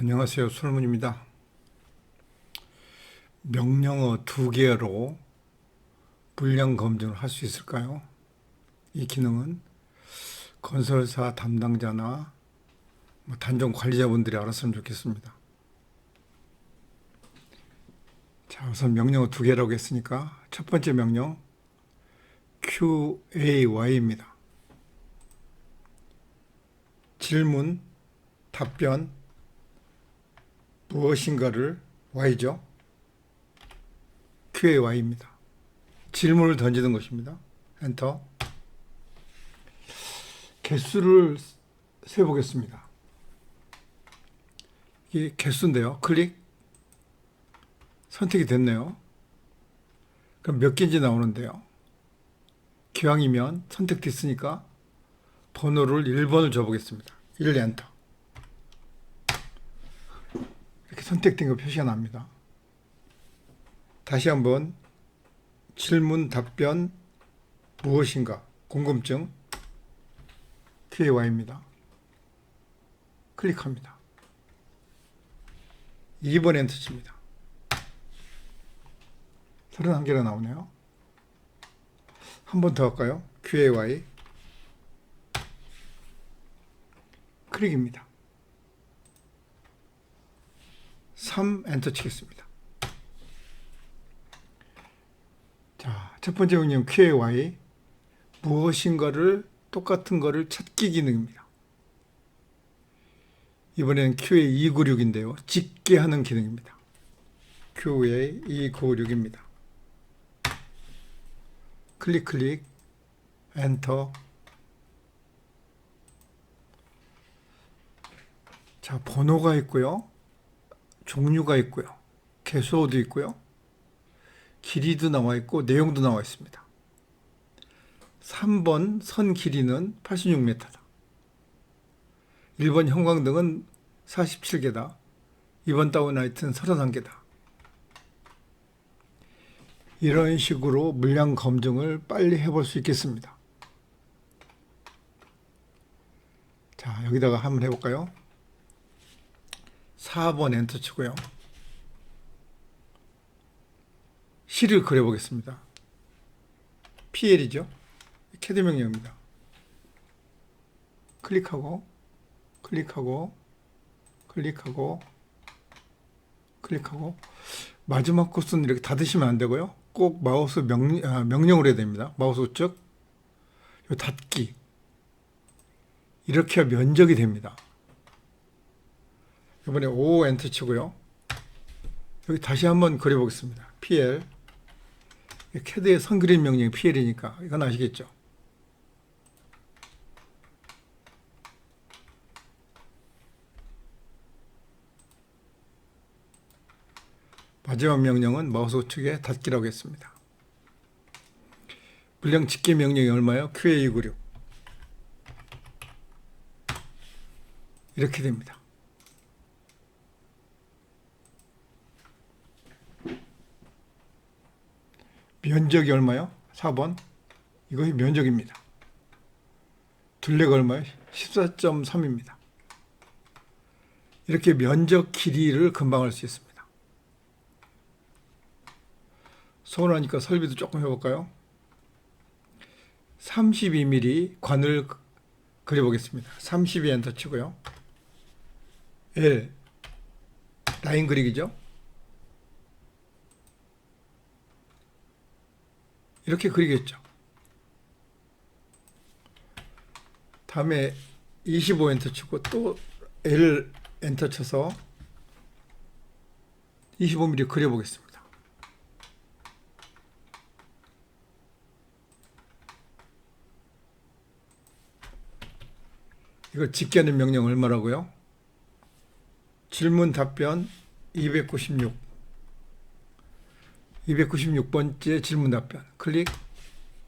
안녕하세요. 솔문입니다. 명령어 두 개로 물량 검증을 할 수 있을까요? 이 기능은 건설사 담당자나 뭐 단종 관리자분들이 알았으면 좋겠습니다. 자, 우선 명령어 두 개라고 했으니까 첫 번째 명령 QAY입니다. 질문, 답변, 무엇인가를 Y죠. QAY입니다. 질문을 던지는 것입니다. 엔터. 개수를 세보겠습니다. 이게 개수인데요. 클릭. 선택이 됐네요. 그럼 몇 개인지 나오는데요. 기왕이면 선택됐으니까 번호를 1번을 줘보겠습니다. 1 엔터. 이렇게 선택된 거 표시가 납니다. 다시 한번 질문, 답변, 무엇인가, 궁금증, QAY입니다. 클릭합니다. 2번 엔터 칩니다. 31개가 나오네요. 한 번 더 할까요? QAY. 클릭입니다. 3 엔터 치겠습니다. 자, 첫 번째 명령 QAY 무엇인가를 똑같은 거를 찾기 기능입니다. 이번에는 QA296인데요. 짓게 하는 기능입니다. QA296입니다. 클릭 클릭 엔터 자, 번호가 있고요. 종류가 있고요. 개수어도 있고요. 길이도 나와 있고 내용도 나와 있습니다. 3번 선 길이는 86m다. 1번 형광등은 47개다. 2번 다운라이트는 31개다. 이런 식으로 물량 검증을 빨리 해볼 수 있겠습니다. 자, 여기다가 한번 해볼까요? 4번 엔터 치고요. 시를 그려보겠습니다. PL이죠. 캐드 명령입니다. 클릭하고, 클릭하고, 클릭하고, 클릭하고, 마지막 코스는 이렇게 닫으시면 안 되고요. 꼭 마우스 명, 아, 명령으로 해야 됩니다. 마우스 우측, 요 닫기. 이렇게 면적이 됩니다. 이번에 5 엔터 치고요. 여기 다시 한번 그려보겠습니다. PL. 캐드의 선그림 명령이 PL이니까 이건 아시겠죠? 마지막 명령은 마우스 우측에 닫기라고 했습니다. 물량 집계 명령이 얼마요? QA96. 이렇게 됩니다. 면적이 얼마요? 4번. 이것이 면적입니다. 둘레가 얼마요? 14.3입니다. 이렇게 면적 길이를 금방 할 수 있습니다. 서운하니까 설비도 조금 해볼까요? 32mm 관을 그려보겠습니다. 32 엔터 치고요. L 라인 그리기죠. 이렇게 그리겠죠. 다음에 25 엔터 치고 또 L 엔터 쳐서 25mm 그려보겠습니다. 이거 짓게 하는 명령 얼마라고요? 질문 답변 296. 296번째 질문 답변. 클릭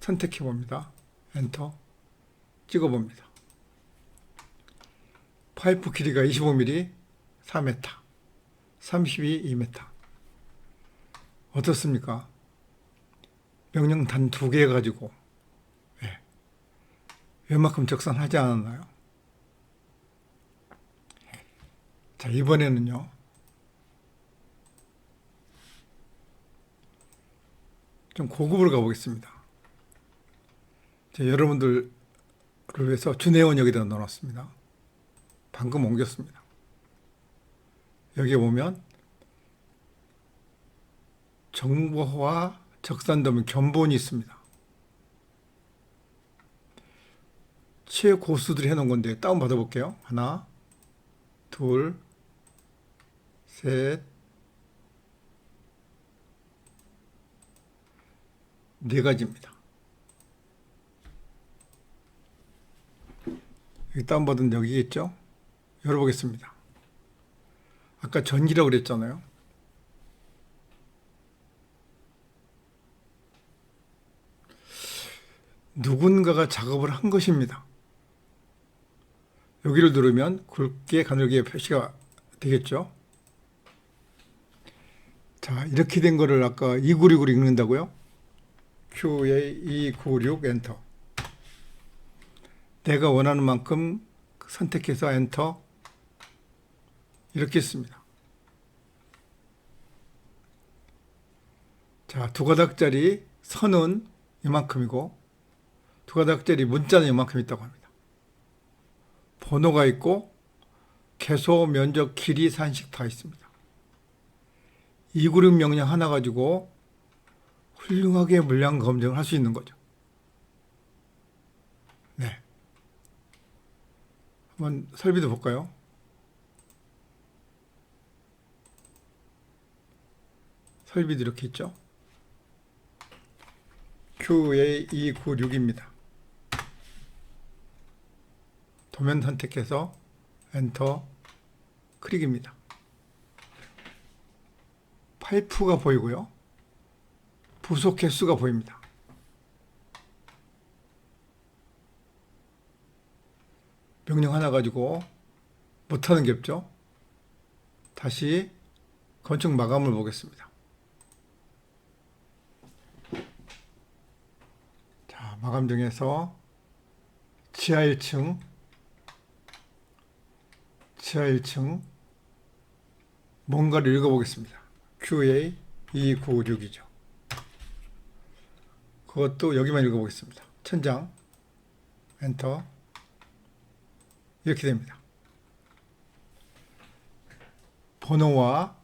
선택해 봅니다. 엔터 찍어 봅니다. 파이프 길이가 25mm 4m 32 2m 어떻습니까? 명령 단 두 개 가지고 예. 웬만큼 적산하지 않았나요? 자, 이번에는요. 좀 고급으로 가보겠습니다. 자, 여러분들을 위해서 준혜원 여기다 넣어놨습니다. 방금 옮겼습니다. 여기에 보면 정보와 적산도면 견본이 있습니다. 최고수들이 해놓은 건데 다운 받아 볼게요. 하나, 둘, 셋, 네 가지입니다. 다운받은 여기 있죠? 열어보겠습니다. 아까 전기라고 그랬잖아요. 누군가가 작업을 한 것입니다. 여기를 누르면 굵게 가늘게 표시가 되겠죠. 자, 이렇게 된 거를 아까 296으로 읽는다고요? QA 296 엔터. 내가 원하는 만큼 선택해서 엔터. 이렇게 씁니다. 자, 두 가닥짜리 선은 이만큼이고 두 가닥짜리 문자는 이만큼 있다고 합니다. 번호가 있고 개소, 면적, 길이, 산식 다 있습니다. 이 그룹 명령 하나 가지고 훌륭하게 물량 검증을 할 수 있는 거죠. 네. 한번 설비도 볼까요? 설비도 이렇게 있죠. QA296입니다. 도면 선택해서 엔터 클릭입니다. 파이프가 보이고요. 부속 개수가 보입니다. 명령 하나 가지고 못하는 게 없죠. 다시 건축 마감을 보겠습니다. 자, 마감 중에서 지하 1층, 지하 1층 뭔가를 읽어보겠습니다. QA 296이죠. 그것도 여기만 읽어보겠습니다. 천장, 엔터. 이렇게 됩니다. 번호와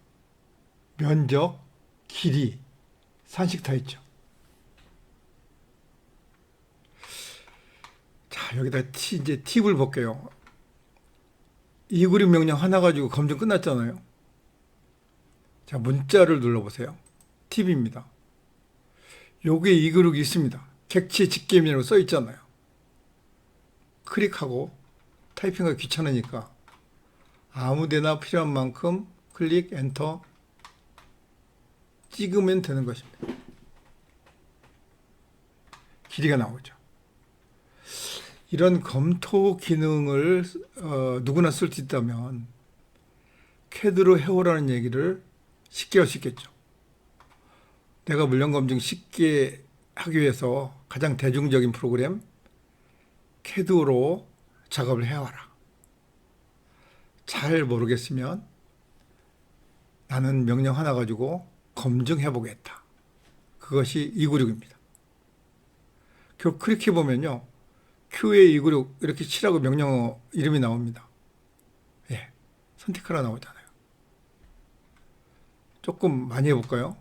면적, 길이, 산식 다 있죠. 자, 여기다 티, 이제 팁을 볼게요. 이 그림 명령 하나 가지고 검증 끝났잖아요. 자, 문자를 눌러보세요. 팁입니다. 요게 이 그룹이 있습니다. 객체 직계면으로 써 있잖아요. 클릭하고 타이핑하기 귀찮으니까 아무데나 필요한 만큼 클릭 엔터 찍으면 되는 것입니다. 길이가 나오죠. 이런 검토 기능을 어, 누구나 쓸 수 있다면 캐드로 해오라는 얘기를 쉽게 할 수 있겠죠. 내가 물량 검증 쉽게 하기 위해서 가장 대중적인 프로그램 캐드로 작업을 해와라. 잘 모르겠으면 나는 명령 하나 가지고 검증해 보겠다. 그것이 296입니다. 그 클릭해 보면요. QA 296 이렇게 치라고 명령어 이름이 나옵니다. 예. 선택하라 나오잖아요. 조금 많이 해볼까요?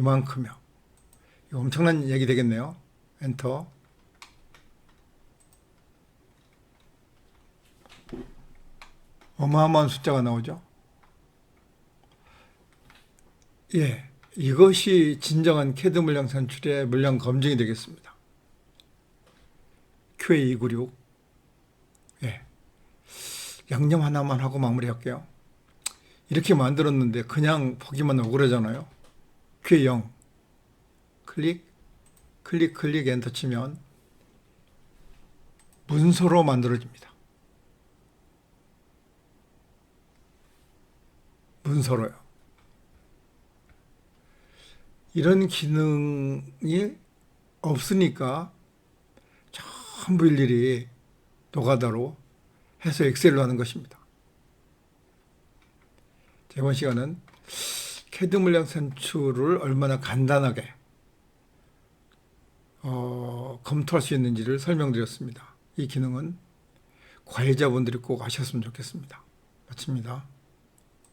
이만큼이요. 이거 엄청난 얘기 되겠네요. 엔터. 어마어마한 숫자가 나오죠. 예, 이것이 진정한 캐드 물량 산출의 물량 검증이 되겠습니다. QA296. 예. 양념 하나만 하고 마무리할게요. 이렇게 만들었는데 그냥 보기만 억울하잖아요. Q0 클릭 클릭 클릭 엔터 치면 문서로 만들어집니다. 문서로요. 이런 기능이 없으니까 전부 일일이 노가다로 해서 엑셀로 하는 것입니다. 이번 시간은 캐드 물량 산출을 얼마나 간단하게 어, 검토할 수 있는지를 설명드렸습니다. 이 기능은 관리자분들이 꼭 아셨으면 좋겠습니다. 마칩니다.